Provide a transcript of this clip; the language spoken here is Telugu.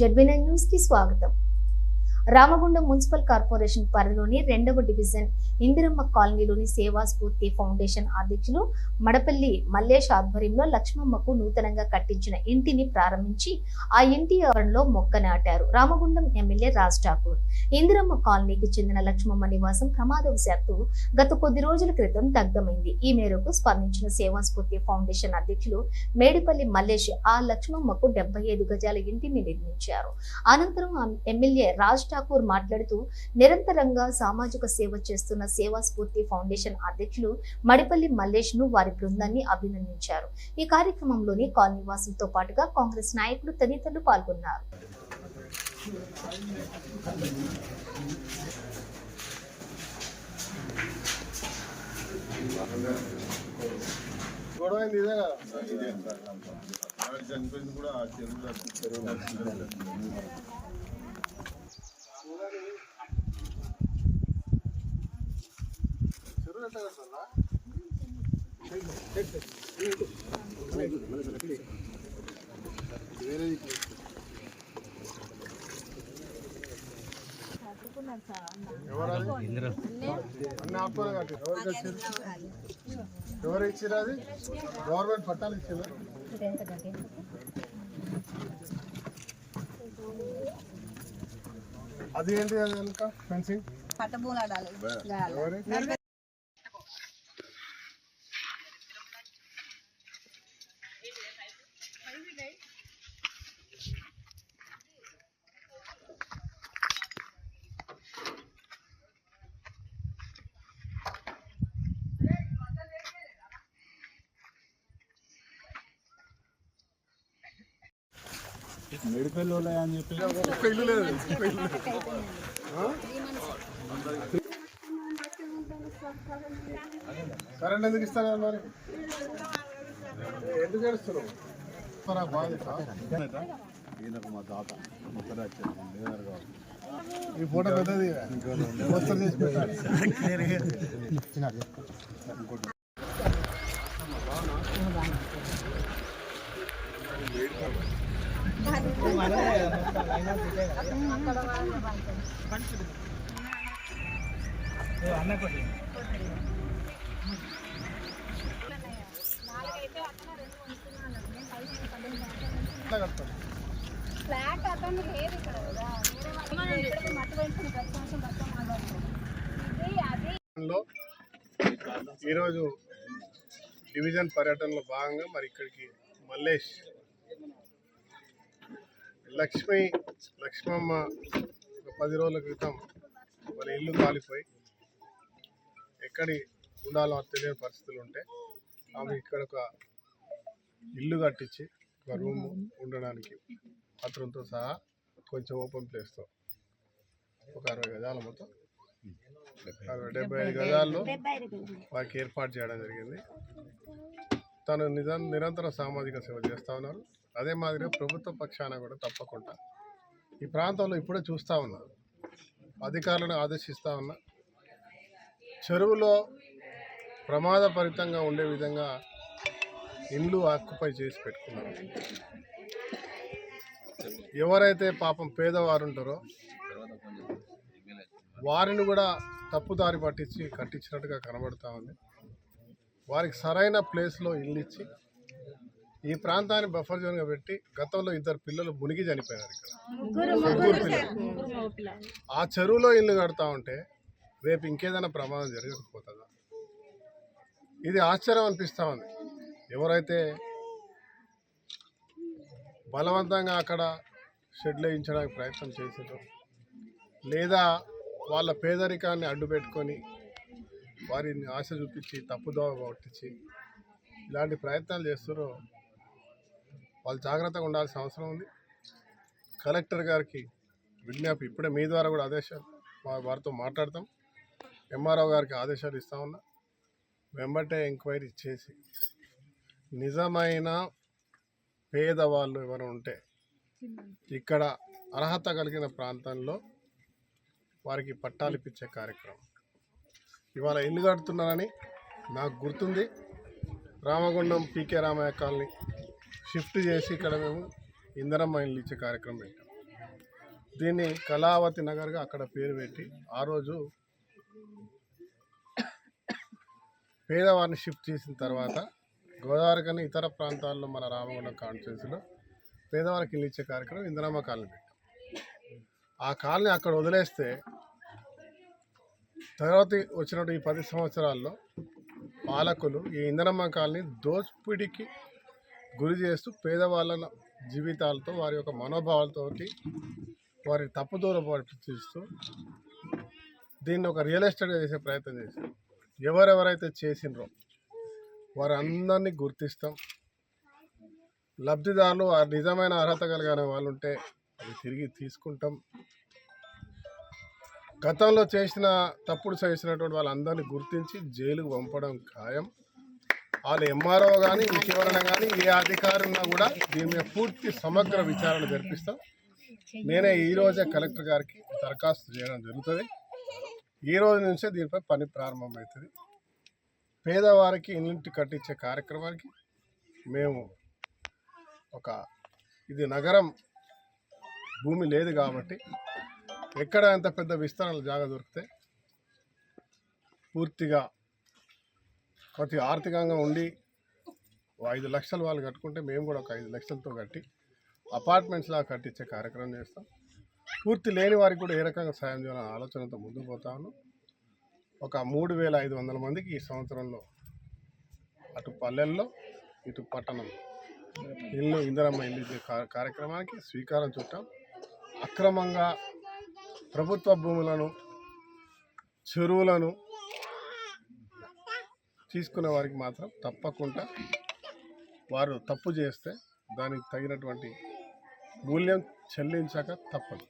జడ్బీనై న్యూస్ కి స్వాగతం రామగుండం మున్సిపల్ కార్పొరేషన్ పరిధిలోని రెండవ డివిజన్ ఇందిరమ్మ కాలనీలోని సేవా స్ఫూర్తి ఫౌండేషన్ అధ్యక్షులు మడపల్లి మల్లేష్ ఆధ్వర్యంలో లక్ష్మమ్మకు నూతనంగా కట్టించిన ఇంటిని ప్రారంభించి ఆ ఇంటి ఆవరణలో మొక్క నాటారు రామగుండం ఎమ్మెల్యే రాజ్ ఠాకూర్. ఇందిరమ్మ కాలనీకి చెందిన లక్ష్మమ్మ నివాసం ప్రమాదవశాత్తు గత కొద్ది రోజుల క్రితం దగ్ధమైంది. ఈ మేరకు స్పందించిన సేవా స్ఫూర్తి ఫౌండేషన్ అధ్యక్షులు మేడిపల్లి మల్లేష్ ఆ లక్ష్మమ్మకు డెబ్బై ఐదు గజాల ఇంటిని నిర్మించారు. అనంతరం ఎమ్మెల్యే రాజ్ ఠాకూర్ మాట్లాడుతూ నిరంతరంగా సామాజిక సేవ చేస్తున్న సేవా స్ఫూర్తి ఫౌండేషన్ అధ్యక్షులు మడిపల్లి మల్లేష్ను వారి బృందాన్ని అభినందించారు. ఈ కార్యక్రమంలోని కాలనీ పాటుగా కాంగ్రెస్ నాయకులు తదితరులు పాల్గొన్నారు. గొడవ ఇదే కదా? చనిపోయింది కూడా చెరువు ఎవరు ఇచ్చిరా అది గవర్నమెంట్ పట్టాలు ఇచ్చిందా అది ఏంటి అది వెనుక ఫెన్సింగ్ పట్టబూలాడాలి అని చెప్పి? కరెంట్ ఎందుకు ఇస్తాను మరి? ఎందుకు ఏడుస్తున్నావు ఇస్తారా ఈయనకు మా తాత కావాలి ఈ ఫోటో పెద్దది చేసి పెట్టాలి ఎట్లా కడతారు ఫ్లాట్ అతను లేదు ఇక్కడ కదా మట్టి ప్రతి సంవత్సరం లో ఈరోజు డివిజన్ పర్యటనలో భాగంగా మరి ఇక్కడికి మల్లేష్ లక్ష్మి లక్ష్మమ్మ ఒక పది రోజుల క్రితం వాళ్ళ ఇల్లు కాలిపోయి ఎక్కడి ఉండాలో తెలియని పరిస్థితులు ఉంటే ఆమె ఇక్కడ ఒక ఇల్లు కట్టించి ఒక రూమ్ ఉండడానికి పత్రంతో సహా కొంచెం ఓపెన్ ప్లేస్తో ఒక అరవై గజాల మొత్తం అరవై డెబ్బై ఐదు గజాల్లో వారికి ఏర్పాటు చేయడం జరిగింది. తను నిజ నిరంతర సామాజిక సేవ చేస్తూ ఉన్నారు. అదే మాదిరిగా ప్రభుత్వ పక్షాన కూడా తప్పకుండా ఈ ప్రాంతంలో ఇప్పుడే చూస్తూ ఉన్నారు అధికారులను ఆదేశిస్తూ ఉన్నా. చెరువులో ప్రమాదపరితంగా ఉండే విధంగా ఇండ్లు ఆక్యుపై చేసి పెట్టుకున్నారు. ఎవరైతే పాపం పేదవారు ఉంటారో వారిని కూడా తప్పుదారి పట్టించి కట్టించినట్టుగా కనబడతా ఉంది. వారికి సరైన ప్లేస్లో ఇల్లు ఇచ్చి ఈ ప్రాంతాన్ని బఫర్ జోన్గా పెట్టి గతంలో ఇద్దరు పిల్లలు మునిగి చనిపోయినారు ఇక్కడ. ఆ చెరువులో ఇల్లు కడతా ఉంటే రేపు ఇంకేదైనా ప్రమాదం జరగకపోతుందా ఇది ఆశ్చర్యం అనిపిస్తూ ఉంది. ఎవరైతే బలవంతంగా అక్కడ షెడ్లు వేయించడానికి ప్రయత్నం చేసారో లేదా వాళ్ళ పేదరికాన్ని అడ్డు పెట్టుకొని వారిని ఆశ చూపించి తప్పుదోవ పట్టించి ఇలాంటి ప్రయత్నాలు చేస్తారో వాళ్ళు జాగ్రత్తగా ఉండాల్సిన అవసరం ఉంది. కలెక్టర్ గారికి విజ్ఞాపి ఇప్పుడే మీ ద్వారా కూడా ఆదేశాలు వారితో మాట్లాడతాం. ఎంఆర్ఓ గారికి ఆదేశాలు ఇస్తా ఉన్నా. వెంబటే ఎంక్వైరీ చేసి నిజమైన పేదవాళ్ళు ఎవరు ఉంటే ఇక్కడ అర్హత కలిగిన ప్రాంతంలో వారికి పట్టాలు కార్యక్రమం. ఇవాళ ఇల్లు కడుతున్నారని నాకు గుర్తుంది. Ramagundam PK Ramaiah colony shift చేసి ఇక్కడ మేము ఇంధనం ఇల్లు ఇచ్చే కార్యక్రమం పెట్టాం. దీన్ని కళావతి నగర్గా అక్కడ పేరు పెట్టి ఆ రోజు పేదవారిని షిఫ్ట్ చేసిన తర్వాత గోదావరి కన్నా ఇతర ప్రాంతాల్లో మన రామగుండం కాన్స్టిట్యూన్సీలో పేదవారికి ఇల్లు ఇచ్చే కార్యక్రమం ఇందిరామ కాలనీ పెట్టాం. ఆ కాలనీ అక్కడ వదిలేస్తే తర్వాత వచ్చినట్టు ఈ పది సంవత్సరాల్లో పాలకులు ఈ ఇందిరమ్మ కాలనీ దోపిడికి గురి చేస్తూ పేదవాళ్ళ జీవితాలతో వారి యొక్క మనోభావాలతోటి వారి తప్పుదూర పట్టిస్తూ దీన్ని ఒక రియల్ ఎస్టేట్ చేసే ప్రయత్నం చేశారు. ఎవరెవరైతే చేసినరో వారందరినీ గుర్తిస్తాం. లబ్ధిదారులు వారి నిజమైన అర్హత కలిగిన వాళ్ళు ఉంటే అది తిరిగి తీసుకుంటాం. గతంలో చేసిన తప్పుడు చేసినటువంటి వాళ్ళందరినీ గుర్తించి జైలుకు పంపడం ఖాయం. వాళ్ళు ఎంఆర్ఓ కానీ ఇంకెవరైనా కానీ ఏ అధికారి ఉన్నా కూడా దీని మీద పూర్తి సమగ్ర విచారణ జరిపిస్తాం. నేనే ఈరోజే కలెక్టర్ గారికి దరఖాస్తు చేయడం జరుగుతుంది. ఈ రోజు నుంచే దీనిపై పని ప్రారంభమవుతుంది. పేదవారికి ఇంటి కట్టించే కార్యక్రమానికి మేము ఒక ఇది నగరం భూమి లేదు కాబట్టి ఎక్కడ అంత పెద్ద విస్తరణలు జాగా దొరికితే పూర్తిగా కొద్ది ఆర్థికంగా ఉండి ఐదు లక్షలు వాళ్ళు కట్టుకుంటే మేము కూడా ఒక ఐదు లక్షలతో కట్టి అపార్ట్మెంట్స్ లాగా కట్టించే కార్యక్రమం చేస్తాం. పూర్తి లేని వారికి కూడా ఏ రకంగా సాయం చేయాలనే ఆలోచనతో ముందుకు పోతాను ఒక మూడు వేల ఐదు వందల మందికి ఈ సంవత్సరంలో అటు పల్లెల్లో ఇటు పట్టణం ఇల్లు ఇందిరమ్మ ఇల్లు కార్యక్రమానికి స్వీకారం చుట్టాం. అక్రమంగా ప్రభుత్వ భూములను చెరువులను తీసుకునే వారికి మాత్రం తప్పకుండా వారు తప్పు చేస్తే దానికి తగినటువంటి మూల్యం చెల్లించక తప్పదు.